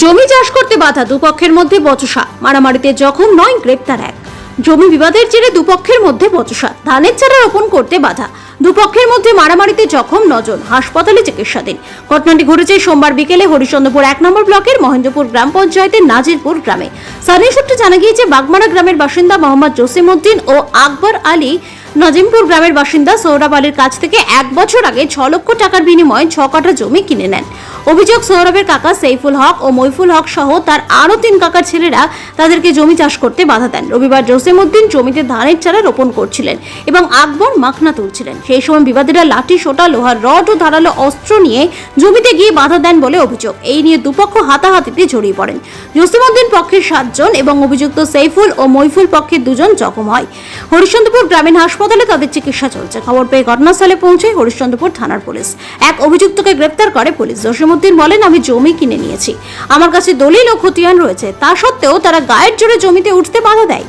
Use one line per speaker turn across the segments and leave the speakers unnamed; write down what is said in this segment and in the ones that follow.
জমি চাষ করতে বাধা দুপক্ষের মধ্যে বচসা। মারামারিতে জখম নয়, গ্রেপ্তার এক। জমি বিবাদের জেরে দুপক্ষের মধ্যে বচসা। ধানের চারা রোপণ করতে বাধা। দুপক্ষের মধ্যে মারামারিতে জখম নজন। হাসপাতালে চিকিৎসাধীন। ঘটনাটি ঘটেছে সোমবার বিকেলে হরিচন্দ্রপুর এক নম্বর ব্লকের মহেন্দ্রপুর গ্রাম পঞ্চায়েতের নাজিরপুর গ্রামে। স্থানীয় সূত্রে জানা গিয়েছে, বাগমারা গ্রামের বাসিন্দা মোহাম্মদ জসিমউদ্দিন ও আকবর আলী নাজিমপুর গ্রামের বাসিন্দা সৌরভ আলীর কাছ থেকে এক বছর আগে ছ লক্ষ টাকার বিনিময়ে ছ কাটা জমি কিনে নেন। অভিযোগ, সৌরভের কাকা সেইফুল হক ও মইফুল হক সহ তার আরও তিন কাকার ছেলেরা তাদেরকে জমি চাষ করতে বাধা দেন। রবিবার জসিমউদ্দিন জমিতে ধানের চারা রোপণ করছিলেন এবং আকবর মাখনা তুলছিলেন। সেই সময় বিবাদীরা লাঠি সোটা, লোহার রড ও ধারালো অস্ত্র নিয়ে জমিতে গিয়ে বাধা দেন বলে অভিযোগ। এই নিয়ে দুপক্ষ হাতাহাতিতে জড়িয়ে পড়েন। জসিমউদ্দিন পক্ষের সাতজন এবং অভিযুক্ত সেইফুল ও মইফুল পক্ষের দুজন জখম হয়। হরিশ্চন্দ্রপুর গ্রামীণ হাসপাতালে তাদের চিকিৎসা চলছে। খবর পেয়ে ঘটনাস্থলে পৌঁছে হরিশ্চন্দ্রপুর থানার পুলিশ। এক অভিযুক্তকে গ্রেপ্তার করে পুলিশ। জসিমউদ্দিন বলেন, আমি জমি কিনে নিয়েছি। আমার কাছে দলিল ও খতিয়ান রয়েছে। তা সত্ত্বেও তারা গায়ের জোরে জমিতে উঠতে বাধা দেয়।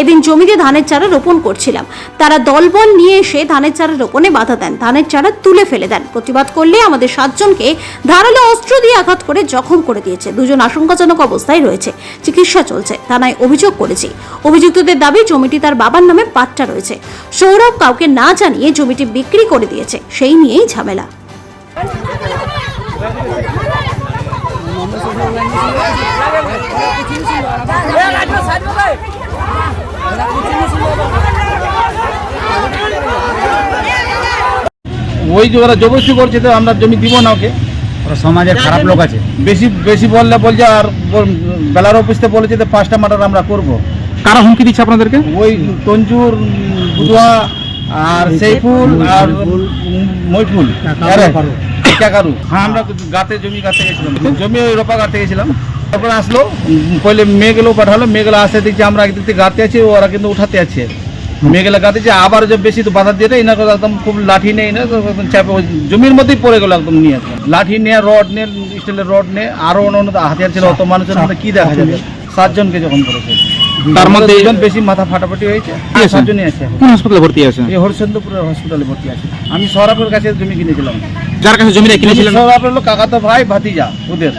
এদিন জমিতে ধানের চারা রোপণ করছিলাম। তারা দলবল নিয়ে এসে ধানের চারা রোপণে বাধা দেন। ধানের চারা তুলে ফেলে দেন। প্রতিবাদ করলে আমাদের সাতজনকে ধারালো অস্ত্র দিয়ে আঘাত করে জখম করে দিয়েছে। দুজন আশঙ্কাজনক অবস্থায় রয়েছে। চিকিৎসা চলছে। থানায় অভিযোগ করেছি। অভিযুক্তদের দাবি, জমিটি তার বাবার নামে পাট্টা রয়েছে। সৌরভ কাউকে না জানিয়ে জমিটি বিক্রি করে দিয়েছে। সেই নিয়েই ঝামেলা।
ওই যে ওরা জবরদস্তি করছে তো আমরা জমি দিব না ওকে।
ওরা সমাজের খারাপ লোক আছে।
বেশি বেশি বললে বলছে আর বল- বেলার অফিসতে বলেছে যে পাঁচটা মার্ডার আমরা করব।
কারা হুমকি দিচ্ছে আপনাদেরকে?
ওই তঞ্জুর বুধুয়া আর সেইফুল আর মইফুল আরে, হ্যাঁ আমরা গাতে জমি গাতে গেছিলাম। জমি ওই রোপা গাতে গেছিলাম। তারপরে আসলো পহলে মেয়েগুলো পাঠালো মেয়েগুলো আসে দেখছি আমরা একদিক থেকে গাতে আছি ওরা কিন্তু উঠাতে আছে। মেয়েগুলো গাতে যে আবার যে বেশি তো বাধা দিয়ে এনার একদম খুব লাঠি নেই না চাপে জমির মধ্যেই পড়ে গেলো একদম নিয়ে লাঠি নিয়ে রড নিয়ে স্টিলের রড নিয়ে আরও অন্য অন্য হাতিয়ার ছিল অত মানুষের মধ্যে কি দেখা যাবে? সাতজনকে যখন করেছে।
তার মধ্যে
দুজন বেশি মাথা ফাটাফাটি হয়েছে? সাতজনই আছে
কোন হাসপাতালে ভর্তি আছে?
এই হরিচন্দ্রপুরের হসপিটালে ভর্তি আছে। আমি সৌরভের কাছে জমি কিনেছিলাম।
যার কাছে জমিটা কিনেছিলেন
সৌরভের হলো কাকাতো ভাই ভাতিজা ওদের।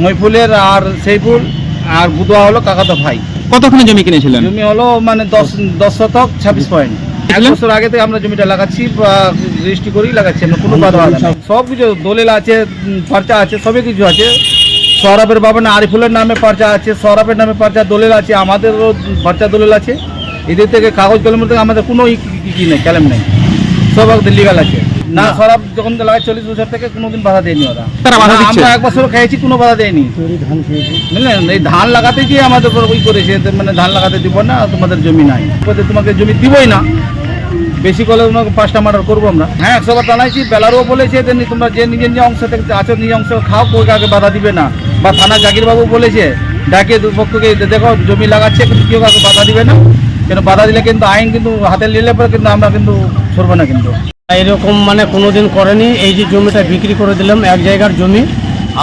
মইফুলের আর সেইফুল আর বুধুয়া হলো কাকাতো ভাই।
কতক্ষণে জমি কিনেছিলেন?
জমি হলো মানে দশ দশ শতক ছাব্বিশ পয়েন্ট। এক বছর আগে থেকে আমরা জমিটা লাগাচ্ছি রেজিস্ট্রি করেই লাগাচ্ছি আমরা কোনো বাধা সব কিছু দলিল আছে পর্চা আছে সবই কিছু আছে। সৌরভের বাবা না আরিফুলের নামে পর্চা আছে সৌরভের নামে পর্চা দলিল আছে আমাদেরও পর্চা দলিল আছে। এদের থেকে কাগজ কলমের থেকে আমাদের কোনো ই- নেই ক্যালেম নেই। সব লিগাল আছে। না সৌরভ যখন লাগায় চল্লিশ বছর থেকে কোনোদিন বাধা দেয়নি ওরা? আমরা এক বছর খেয়েছি কোনো বাধা দেয়নি। বুঝলেন? এই ধান লাগাতে গিয়ে আমাদের উপর ওই করেছে মানে ধান লাগাতে দিব না তোমাদের জমি নাই। তোমাকে জমি দিবই না। বেশি করলে তোমাকে পাঁচটা মার্ডার করব আমরা। হ্যাঁ একশো বার জানাইছি বেলারও বলেছে যে তোমরা যে নিজের নিজের অংশ থেকে আছো নিজের অংশ খাও কেউ কাউকে বাধা দিবে না। বা থানা জাকিরবাবু বলেছে ডাকে দুপক্ষকে দেখো জমি লাগাচ্ছে কিন্তু কেউ কাউকে বাধা দিবে না। কেন বাধা দিলে কিন্তু আইন কিন্তু হাতে নিলে পরে কিন্তু আমরা কিন্তু সরবো না কিন্তু।
এরকম মানে কোনোদিন করেনি। এই যে জমিটা বিক্রি করে দিলাম, এক জায়গার জমি।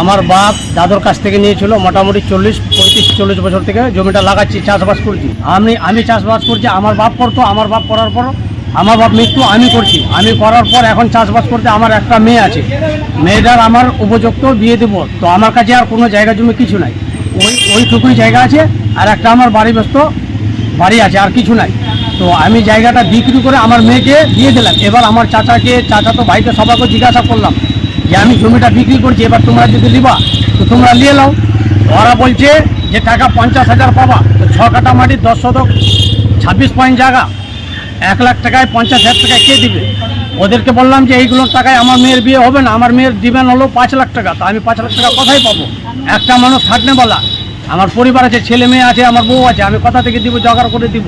আমার বাপ দাদুর কাছ থেকে নিয়েছিল, মোটামুটি চল্লিশ, পঁয়ত্রিশ, চল্লিশ বছর থেকে জমিটা লাগাচ্ছি, চাষবাস করছি। আমি আমি চাষবাস করছি, আমার বাপ করতো, আমার বাপ করার পর আমার বাপ মৃত্যু, আমি করছি। আমি করার পর এখন চাষবাস করতে আমার একটা মেয়ে আছে। মেয়েটার আমার উপযুক্ত বিয়ে দেবো, তো আমার কাছে আর কোনো জায়গা জমি কিছু নাই। ওই, ওইটুকুই জায়গা আছে, আর একটা আমার বাড়ি ব্যস্ত বাড়ি আছে, আর কিছু নাই। তো আমি জায়গাটা বিক্রি করে আমার মেয়েকে দিয়ে দিলাম। এবার আমার চাচাকে, চাচা তো ভাইকে সবাইকে জিজ্ঞাসা করলাম যে, আমি জমিটা বিক্রি করছি, এবার তোমরা যদি নিবা, তো তোমরা নিয়ে নাও। ওরা বলছে যে, টাকা পঞ্চাশ হাজার পাবা। তো ছ কাটা মাটি, দশ শতক, ছাব্বিশ পয়েন্ট জায়গা। এক লাখ টাকায় পঞ্চাশ হাজার টাকায় কে দিবে? ওদেরকে বললাম যে, এইগুলোর টাকায় আমার মেয়ের বিয়ে হবে না, আমার মেয়ের দিবেন হলো পাঁচ লাখ টাকা। তো আমি পাঁচ লাখ টাকা কোথায় পাবো? একটা মানুষ বলা। আমার পরিবার আছে ছেলে মেয়ে আছে, আমার বউ আছে, আমি কোথা থেকে দিব, জোগাড় করে দিব?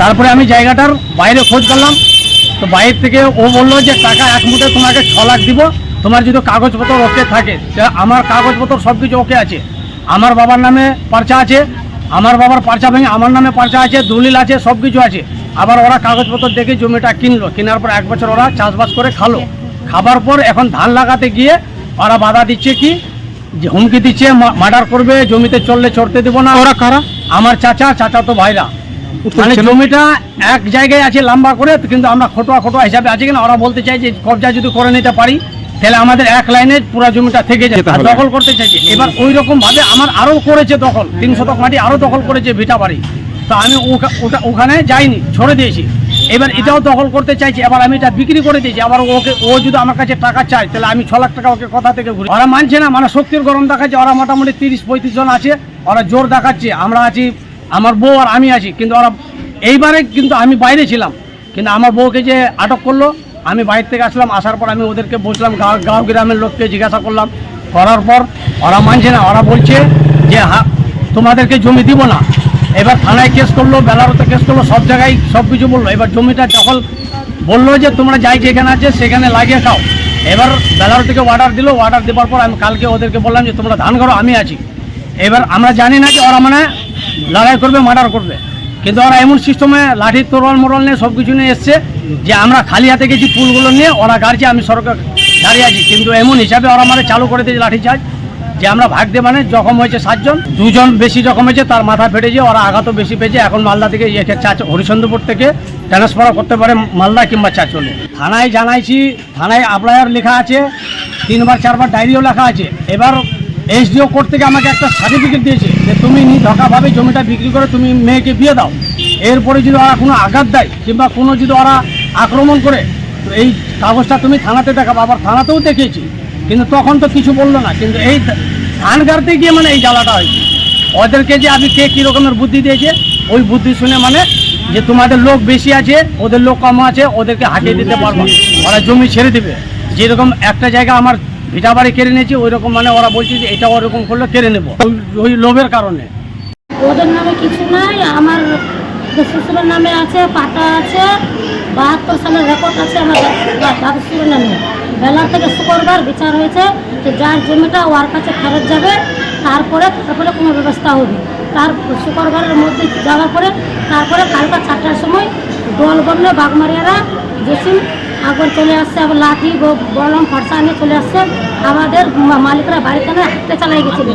তারপরে আমি জায়গাটার বাইরে খোঁজ করলাম। তো বাইরে থেকে ও বলল যে টাকা এক মুঠে তোমাকে ছ লাখ দিব। তোমার যদি কাগজপত্র ওকে থাকে আমার কাগজপত্র সব কিছু ওকে আছে। আমার বাবার নামে পার্চা আছে আমার বাবার পার্চা ভেঙে আমার নামে পার্চা আছে দলিল আছে সব কিছু আছে। আবার ওরা কাগজপত্র দেখে জমিটা কিনলো। কেনার পর এক বছর ওরা চাষবাস করে খালো। খাবার পর এখন ধান লাগাতে গিয়ে ওরা বাধা দিচ্ছে কি? যে হুমকি দিচ্ছে মার্ডার করবে জমিতে চললে চড়তে দেবো না। ওরা কারা? আমার চাচা চাচা তো ভাইরা। মানে
দিচ্ছে না?
জমিটা এক জায়গায় আছে লম্বা করে কিন্তু আমরা খটোয়া খটোয়া হিসাবে আছে কিনা ওরা বলতে চাই যে কবজা যদি করে নিতে পারি তাহলে আমাদের এক লাইনে পুরো জমিটা থেকে যায়। দখল করতে চাইছে। এবার ওই রকম ভাবে আমার আরও করেছে দখল তিন শতক মাটি আরও দখল করেছে ভিটা বাড়ি। তো আমি ওটা ওখানে যাইনি ছড়ে দিয়েছি। এবার এটাও দখল করতে চাইছি এবার আমি এটা বিক্রি করে দিয়েছি। আবার ওকে ও যদি আমার কাছে টাকা চায় তাহলে আমি ছ লাখ টাকা ওকে কথা থেকে ঘুরি। ওরা মানছে না মানে শক্তির গরম দেখাচ্ছে ওরা মোটামুটি তিরিশ পঁয়ত্রিশ জন আছে ওরা জোর দেখাচ্ছে। আমরা আছি আমার বউ আর আমি আছি, কিন্তু ওরা এইবারে কিন্তু আমি বাইরে ছিলাম। কিন্তু আমার বউকে যে আটক করল, আমি বাইরে থেকে আসলাম, আসার পর আমি ওদেরকে বসলাম গাঁও গাঁও গ্রামের লোককে জিজ্ঞাসা করলাম। করার পর ওরা মানছে না, ওরা বলছে যে, হা- তোমাদেরকে জমি দিব না। এবার থানায় কেস করল বেলারতে কেস করল, সব জায়গায় সব কিছু বলল। এবার জমিটা দখল বলল যে, তোমরা যাই যেখানে আছে, সেখানে লাগিয়ে খাও। এবার বেলার থেকে অর্ডার দিলো অর্ডার দেওয়ার পর আমি কালকে ওদেরকে বললাম যে, তোমরা ধান করো, আমি আছি। এবার আমরা জানি না যে ওরা মানে লড়াই করবে, মার্ডার করবে। কিন্তু ওরা এমন সিস্টেমে লাঠি তোরল মোরল নিয়ে সব কিছু নিয়ে এসছে যে আমরা খালি হাতে গেছি ফুলগুলো নিয়ে, ওরা গাড়ছে আমি সরকার দাঁড়িয়ে আছি। কিন্তু এমন হিসাবে ওরা মানে চালু করে দিয়েছে লাঠি চার্জ, যে আমরা ভাগ দিয়ে মানে জখম হয়েছে সাতজন। দুজন বেশি জখম হয়েছে, তার মাথা ফেটেছে ওরা আঘাতও বেশি পেয়েছে। এখন মালদা থেকে ইয়ে চা হরিচন্দ্রপুর থেকে ট্রান্সফার করতে পারে মালদা কিংবা চাচলে থানায় জানাইছি, থানায় অ্যাপ্লায়ার লেখা আছে, তিনবার, চারবার ডায়েরিও লেখা আছে। এবার এসডিও কোর্ট থেকে আমাকে একটা সার্টিফিকেট দিয়েছে যে তুমি ধোকাভাবে জমিটা বিক্রি করে তুমি মেয়েকে বিয়ে দাও। এরপরে যদি ওরা কোনো আঘাত দেয় কিংবা কোনো যদি ওরা আক্রমণ করে, তো এই কাগজটা তুমি থানাতে দেখাবো। আবার থানাতেও দেখিয়েছি, কিন্তু তখন তো কিছু বলল না। কিন্তু এই ধান গাড়তে গিয়ে মানে এই জ্বালাটা হয়েছে। ওদেরকে যে আমি কে কী রকমের বুদ্ধি দিয়েছে, ওই বুদ্ধি শুনে মানে যে তোমাদের লোক বেশি আছে, ওদের লোক কম আছে, ওদেরকে হাঁটিয়ে দিতে পারব ওরা জমি ছেড়ে দেবে। যেরকম একটা জায়গা আমার ভিটা বাড়ি কেড়ে নিয়েছি ওই রকম মানে ওরা বলছে যে এটা ওরকম করলে কেড়ে নেব। ওই- লোভের কারণে।
ওদের নামে কিছু নাই, আমার শ্বশুরের নামে আছে, পাটা আছে, বাহাত্তর সালের রেকর্ড আছে আমার শ্বশুরের নামে। বেলা থেকে শুক্রবার বিচার হয়েছে যে যার জমিটা ওর কাছে ফেরত যাবে, তারপরে তারপরে কোনো ব্যবস্থা হবে। তার শুক্রবারের মধ্যে যাওয়ার পরে, তারপরে কালকা চারটার সময় দল বললে বাগমারিয়ারা জসিম আবার চলে আসছে, আবার লাঠি বলম ফর্সা নিয়ে চলে আসছে। আমাদের মালিকরা বাড়িতে না হাঁটতে চালাই গেছিল।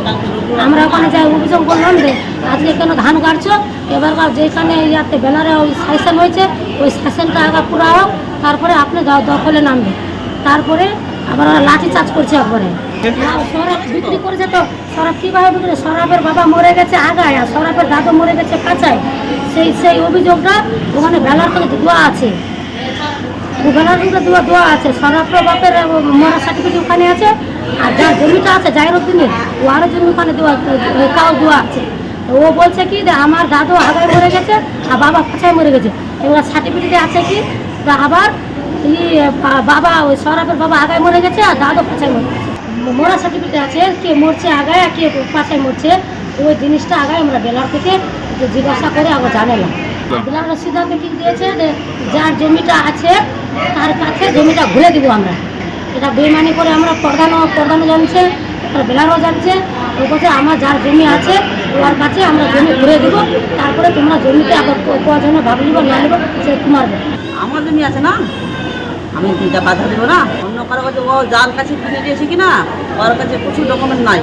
আমরা ওখানে যাই, অভিযোগ করলাম যে, আজকে কেন ধান কাটছো এবার যেখানে ইয়াতে ব্যানারে ওই সাইসেন হয়েছে, ওই সাইসেনটা আগে পুরা হোক তারপরে আপনি দখলে নামবে তারপরে আবার ওরা লাঠি চার্জ করছে একবারে। সরাব বিক্রি করেছে তো সরাব কীভাবে বিক্রি সরাবের বাবা মরে গেছে আগায়, আর সরাবের দাদু মরে গেছে কাঁচায়। সেই সেই অভিযোগটা ওখানে বেলার থেকে দেওয়া আছে। বেলার থেকে দেওয়া দেওয়া আছে সরাবের বাপের মরা সার্টিফিকেট ওখানে আছে, আর যার জমিটা আছে জাহিরুদ্দিনের ও আরও জমি ওখানে দেওয়া কাউ দেওয়া আছে। ও বলছে কি, যে আমার দাদু আগায় মরে গেছে, আর বাবা পাছায় মরে গেছে? এবার সার্টিফিকেটে আছে কি আবার বাবা, ওই সরাফের বাবা আগায় মরে গেছে, আর দাদু পাছায় মরে গেছে? মরা সার্টিফিকেট আছে, কে মরছে আগায়, আর কে পাছায় মরছে ওই জিনিসটা আগায় আমরা বেলার থেকে জিজ্ঞাসা করে আবার জানে না বেলার সিদ্ধান্ত কি দিয়েছে যার জমিটা আছে তার কাছে জমিটা ঘুরে দিব আমরা। এটা বেমানি করে আমরা প্রধানও প্রধানও জানছে তার বেলারও যাচ্ছে ও বলছে আমার যার জমি আছে ওর কাছে আমরা জমি ঘুরে দিব তারপরে তোমরা জমিতে আবার ক- কজনে ভাগ নিব না নিব সে তোমার
আমার জমি আছে না? আমি দুইটা বাধা দেবো না? অন্য কারও কাছে ও যার কাছে কিনে দিয়েছে কি না ওর কাছে প্রচুর ডকুমেন্ট নাই।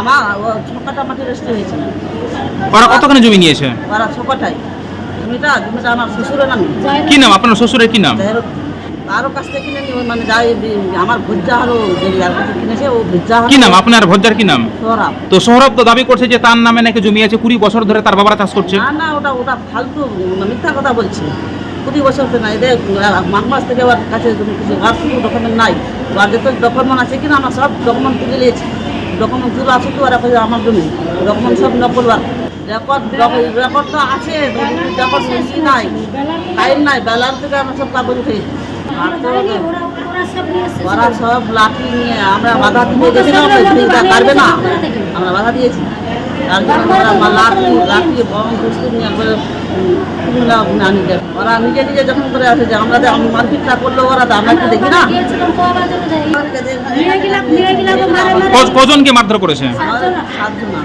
আমার ও ছোকাটা মাটি রেস্ট হয়েছে।
ওরা কতখানি জমি নিয়েছে?
ওরা ছোকাটাই। জমিটা জমিটা আমার শ্বশুরের নামে।
কি নাম? আপনার শ্বশুরের কি নাম?
কারও কাছ থেকে কিনে মানে যাই আমার ভুজ্জা হলো যার কাছে কিনেছে ও ভুজ্জা
কি নাম? আপনার ভজ্জার কি নাম?
সোহরাব
তো সৌরভ তো দাবি করছে যে তার নামে নাকি জমি আছে কুড়ি বছর ধরে তার বাবারা চাষ করছে।
না না ওটা ওটা ফালতু মিথ্যা কথা বলছে। প্রতি বছর তো নাই দেখ মাঘ মাস থেকে ওর কাছে তুমি কিছু আর কোনো ডকুমেন্ট নাই। আর যত ডকুমেন্ট আছে কিনা আমরা সব ডকুমেন্ট তুলে নিয়েছি। ডকুমেন্ট তুলে তো ওরা আমার জমি। ডকুমেন্ট সব নকল বার রেকর্ড রেকর্ড তো আছে রেকর্ড বেশি নাই টাইম নাই বেলার থেকে আমরা সব উঠেছি
ওরা- সব
লাঠি নিয়ে আমরা বাধা দিয়ে গেছিলাম জমিটা না। আমরা বাধা দিয়েছি। তার জন্য ওরা লাঠি লাঠি বম কুস্তি নিয়ে করে না নিজে ওরা নিজে নিজে যখন করে আসে যে আমরা মারপিটটা করল ওরা আমরা কি দেখি না?
কজনকে মারধর করেছে
সাতজন।